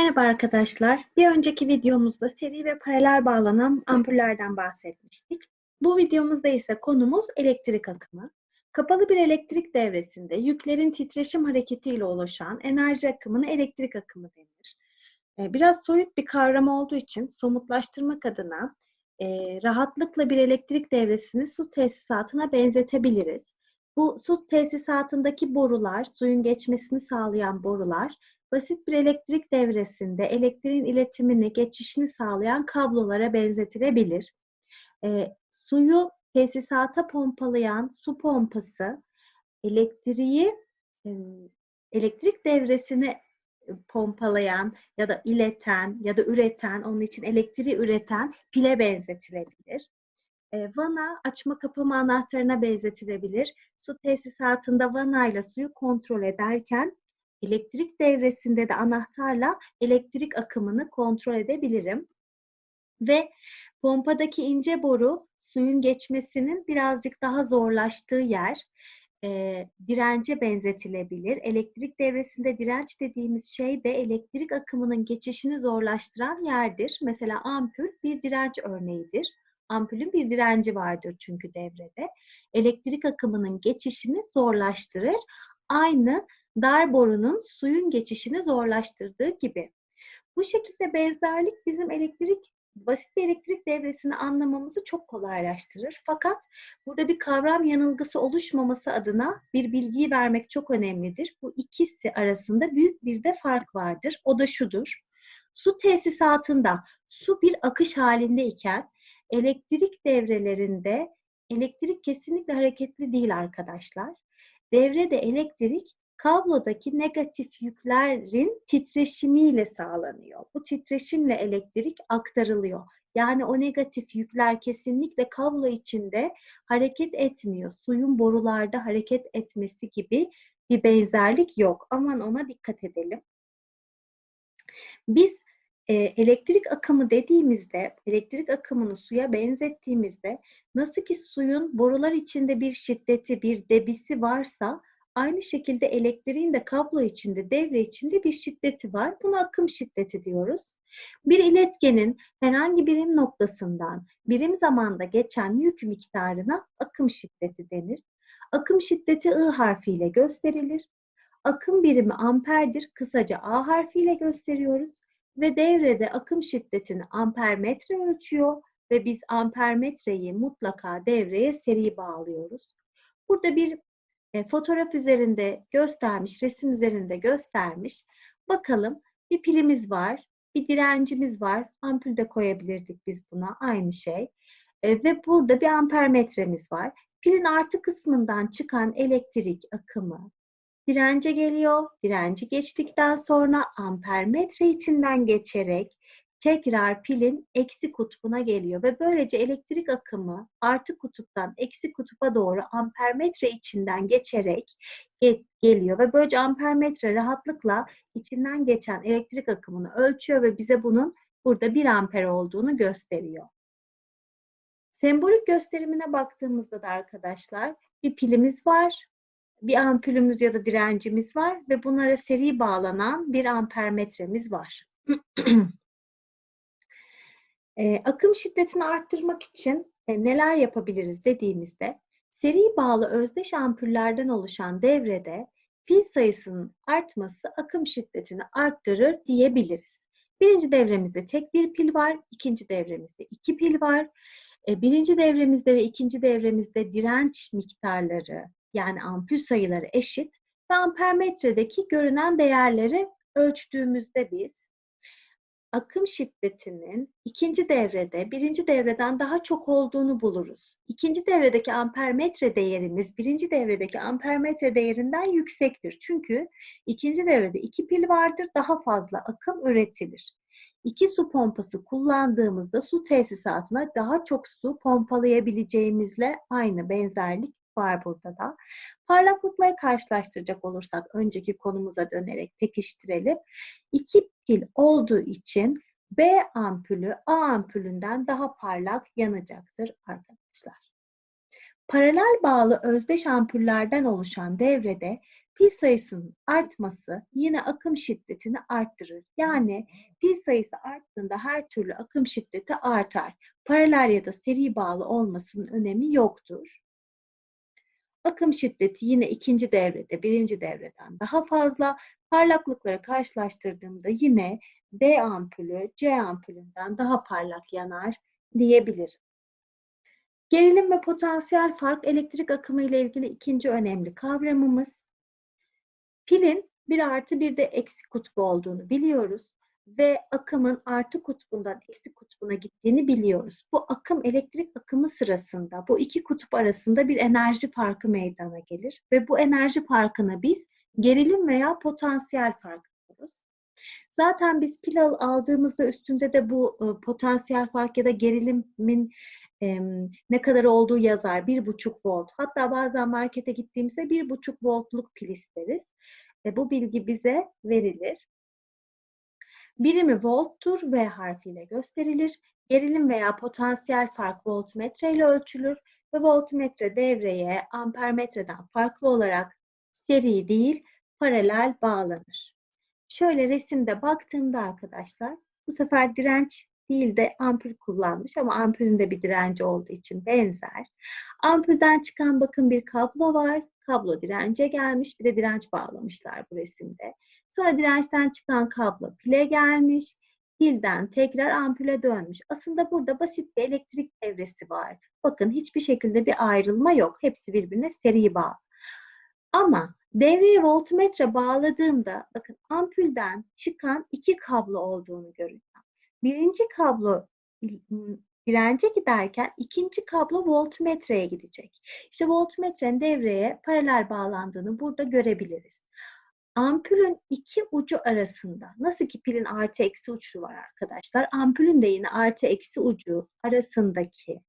Merhaba arkadaşlar. Bir önceki videomuzda seri ve paralel bağlanan ampullerden bahsetmiştik. Bu videomuzda ise konumuz elektrik akımı. Kapalı bir elektrik devresinde yüklerin titreşim hareketiyle oluşan enerji akımına elektrik akımı denir. Ee, biraz soyut bir kavram olduğu için somutlaştırmak adına e, rahatlıkla bir elektrik devresini su tesisatına benzetebiliriz. Bu su tesisatındaki borular, suyun geçmesini sağlayan borular basit bir elektrik devresinde elektriğin iletimini, geçişini sağlayan kablolara benzetilebilir. E, suyu tesisata pompalayan su pompası elektriği e, elektrik devresini pompalayan ya da ileten ya da üreten, onun için elektriği üreten pile benzetilebilir. E, vana açma kapama anahtarına benzetilebilir. Su tesisatında vanayla suyu kontrol ederken elektrik devresinde de anahtarla elektrik akımını kontrol edebilirim. Ve pompadaki ince boru suyun geçmesinin birazcık daha zorlaştığı yer e, dirence benzetilebilir. Elektrik devresinde direnç dediğimiz şey de elektrik akımının geçişini zorlaştıran yerdir. Mesela ampul bir direnç örneğidir. Ampulün bir direnci vardır çünkü devrede. Elektrik akımının geçişini zorlaştırır. Aynı dar borunun suyun geçişini zorlaştırdığı gibi. Bu şekilde benzerlik bizim elektrik basit bir elektrik devresini anlamamızı çok kolaylaştırır. Fakat burada bir kavram yanılgısı oluşmaması adına bir bilgiyi vermek çok önemlidir. Bu ikisi arasında büyük bir de fark vardır. O da şudur. Su tesisatında su bir akış halindeyken elektrik devrelerinde elektrik kesinlikle hareketli değil arkadaşlar. Devrede elektrik kablodaki negatif yüklerin titreşimiyle sağlanıyor. Bu titreşimle elektrik aktarılıyor. Yani o negatif yükler kesinlikle kablo içinde hareket etmiyor. Suyun borularda hareket etmesi gibi bir benzerlik yok. Aman ona dikkat edelim. Biz e, elektrik akımı dediğimizde, elektrik akımını suya benzettiğimizde nasıl ki suyun borular içinde bir şiddeti, bir debisi varsa Aynı şekilde elektriğin de kablo içinde, devre içinde bir şiddeti var. Buna akım şiddeti diyoruz. Bir iletkenin herhangi birim noktasından birim zamanda geçen yük miktarına akım şiddeti denir. Akım şiddeti I harfiyle gösterilir. Akım birimi amperdir. Kısaca A harfiyle gösteriyoruz. Ve devrede akım şiddetini ampermetre ölçüyor ve biz ampermetreyi mutlaka devreye seri bağlıyoruz. Burada bir e, fotoğraf üzerinde göstermiş, resim üzerinde göstermiş. Bakalım bir pilimiz var, bir direncimiz var. Ampul de koyabilirdik biz buna aynı şey. E, ve burada bir ampermetremiz var. Pilin artı kısmından çıkan elektrik akımı dirence geliyor. Direnci geçtikten sonra ampermetre içinden geçerek tekrar pilin eksi kutbuna geliyor ve böylece elektrik akımı artı kutuptan eksi kutupa doğru ampermetre içinden geçerek geliyor ve böylece ampermetre rahatlıkla içinden geçen elektrik akımını ölçüyor ve bize bunun burada 1 amper olduğunu gösteriyor. Sembolik gösterimine baktığımızda da arkadaşlar bir pilimiz var, bir ampulümüz ya da direncimiz var ve bunlara seri bağlanan bir ampermetremiz var. E, akım şiddetini arttırmak için e, neler yapabiliriz dediğimizde seri bağlı özdeş ampullerden oluşan devrede pil sayısının artması akım şiddetini arttırır diyebiliriz. Birinci devremizde tek bir pil var, ikinci devremizde iki pil var. E, birinci devremizde ve ikinci devremizde direnç miktarları yani ampul sayıları eşit ve ampermetredeki görünen değerleri ölçtüğümüzde biz akım şiddetinin ikinci devrede birinci devreden daha çok olduğunu buluruz. İkinci devredeki ampermetre değerimiz birinci devredeki ampermetre değerinden yüksektir. Çünkü ikinci devrede iki pil vardır, daha fazla akım üretilir. İki su pompası kullandığımızda su tesisatına daha çok su pompalayabileceğimizle aynı benzerlik var burada da. Parlaklıkları karşılaştıracak olursak önceki konumuza dönerek pekiştirelim. İki pil olduğu için B ampulü A ampulünden daha parlak yanacaktır arkadaşlar. Paralel bağlı özdeş ampullerden oluşan devrede Pil sayısının artması yine akım şiddetini arttırır. Yani pil sayısı arttığında her türlü akım şiddeti artar. Paralel ya da seri bağlı olmasının önemi yoktur. Akım şiddeti yine ikinci devrede, birinci devreden daha fazla. Parlaklıkları karşılaştırdığımda yine D ampulü C ampulünden daha parlak yanar diyebilirim. Gerilim ve potansiyel fark elektrik akımı ile ilgili ikinci önemli kavramımız. Pilin bir artı bir de eksi kutbu olduğunu biliyoruz ve akımın artı kutbundan eksi kutbuna gittiğini biliyoruz. Bu akım elektrik akımı sırasında bu iki kutup arasında bir enerji farkı meydana gelir ve bu enerji farkına biz gerilim veya potansiyel fark diyoruz. Zaten biz pil aldığımızda üstünde de bu e, potansiyel fark ya da gerilimin ne kadar olduğu yazar. Bir buçuk volt. Hatta bazen markete gittiğimizde bir buçuk voltluk pil isteriz. E, bu bilgi bize verilir. Birimi volttur V harfiyle gösterilir. Gerilim veya potansiyel fark voltmetre ile ölçülür ve voltmetre devreye ampermetreden farklı olarak seri değil paralel bağlanır. Şöyle resimde baktığımda arkadaşlar bu sefer direnç değil de ampul kullanmış ama ampulün de bir direnci olduğu için benzer. Ampulden çıkan bakın bir kablo var. Kablo dirence gelmiş. Bir de direnç bağlamışlar bu resimde. Sonra dirençten çıkan kablo pile gelmiş. Pilden tekrar ampule dönmüş. Aslında burada basit bir elektrik devresi var. Bakın hiçbir şekilde bir ayrılma yok. Hepsi birbirine seri bağlı. Ama devreye voltmetre bağladığımda bakın ampulden çıkan iki kablo olduğunu göreceğim. Birinci kablo dirence giderken ikinci kablo voltmetreye gidecek. İşte voltmetrenin devreye paralel bağlandığını burada görebiliriz. Ampulün iki ucu arasında, nasıl ki pilin artı eksi uçlu var arkadaşlar, ampulün de yine artı eksi ucu arasındaki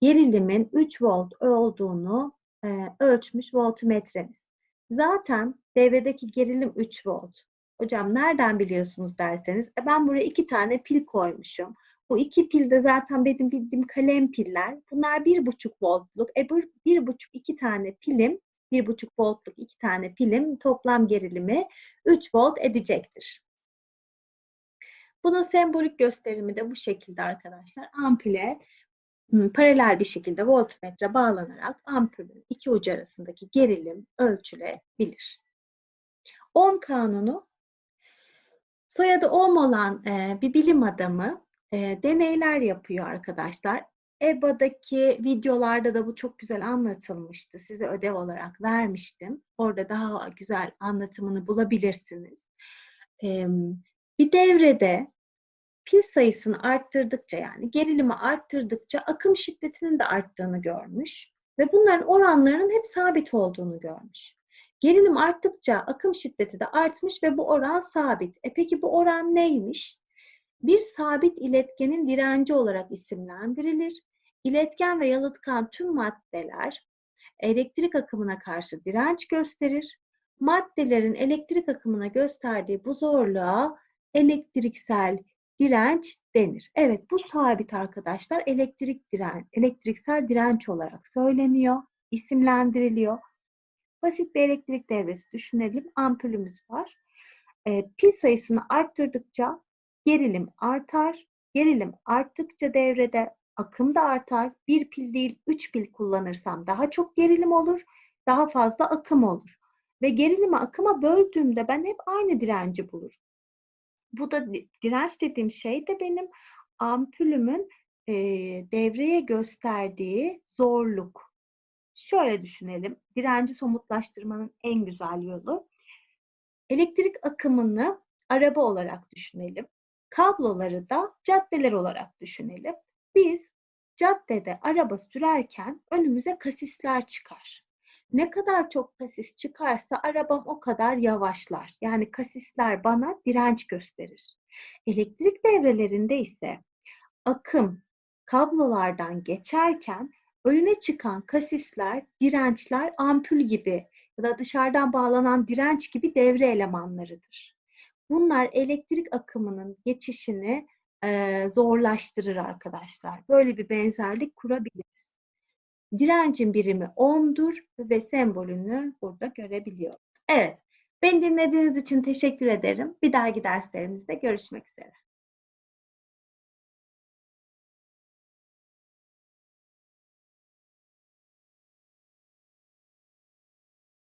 gerilimin 3 volt olduğunu e, ölçmüş voltmetremiz. Zaten devredeki gerilim 3 volt. Hocam nereden biliyorsunuz derseniz, e ben buraya iki tane pil koymuşum. Bu iki pil de zaten benim bildiğim kalem piller. Bunlar bir buçuk voltluk. E bir, bir buçuk iki tane pilim, bir buçuk voltluk iki tane pilim toplam gerilimi 3 volt edecektir. Bunun sembolik gösterimi de bu şekilde arkadaşlar. Ampule paralel bir şekilde voltmetre bağlanarak ampulün iki ucu arasındaki gerilim ölçülebilir. Ohm kanunu soyadı Ohm olan e, bir bilim adamı e, deneyler yapıyor arkadaşlar. EBA'daki videolarda da bu çok güzel anlatılmıştı. Size ödev olarak vermiştim. Orada daha güzel anlatımını bulabilirsiniz. Bir devrede pil sayısını arttırdıkça yani gerilimi arttırdıkça akım şiddetinin de arttığını görmüş ve bunların oranlarının hep sabit olduğunu görmüş. Gerilim arttıkça akım şiddeti de artmış ve bu oran sabit. E peki bu oran neymiş? Bir sabit iletkenin direnci olarak isimlendirilir. İletken ve yalıtkan tüm maddeler elektrik akımına karşı direnç gösterir. Maddelerin elektrik akımına gösterdiği bu zorluğa elektriksel direnç denir. Evet bu sabit arkadaşlar elektrik direnç, elektriksel direnç olarak söyleniyor, isimlendiriliyor. Basit bir elektrik devresi düşünelim. Ampulümüz var. E, pil sayısını arttırdıkça gerilim artar. Gerilim arttıkça devrede akım da artar. Bir pil değil üç pil kullanırsam daha çok gerilim olur. Daha fazla akım olur. Ve gerilimi akıma böldüğümde ben hep aynı direnci bulurum. Bu da direnç dediğim şey de benim ampulümün e, devreye gösterdiği zorluk. Şöyle düşünelim. Direnci somutlaştırmanın en güzel yolu. Elektrik akımını araba olarak düşünelim. Kabloları da caddeler olarak düşünelim. Biz caddede araba sürerken önümüze kasisler çıkar. Ne kadar çok kasis çıkarsa arabam o kadar yavaşlar. Yani kasisler bana direnç gösterir. Elektrik devrelerinde ise akım kablolardan geçerken önüne çıkan kasisler, dirençler ampul gibi ya da dışarıdan bağlanan direnç gibi devre elemanlarıdır. Bunlar elektrik akımının geçişini e, zorlaştırır arkadaşlar. Böyle bir benzerlik kurabiliriz. Direncin birimi ohm'dur ve sembolünü burada görebiliyoruz. Evet. Beni dinlediğiniz için teşekkür ederim. Bir dahaki derslerimizde görüşmek üzere.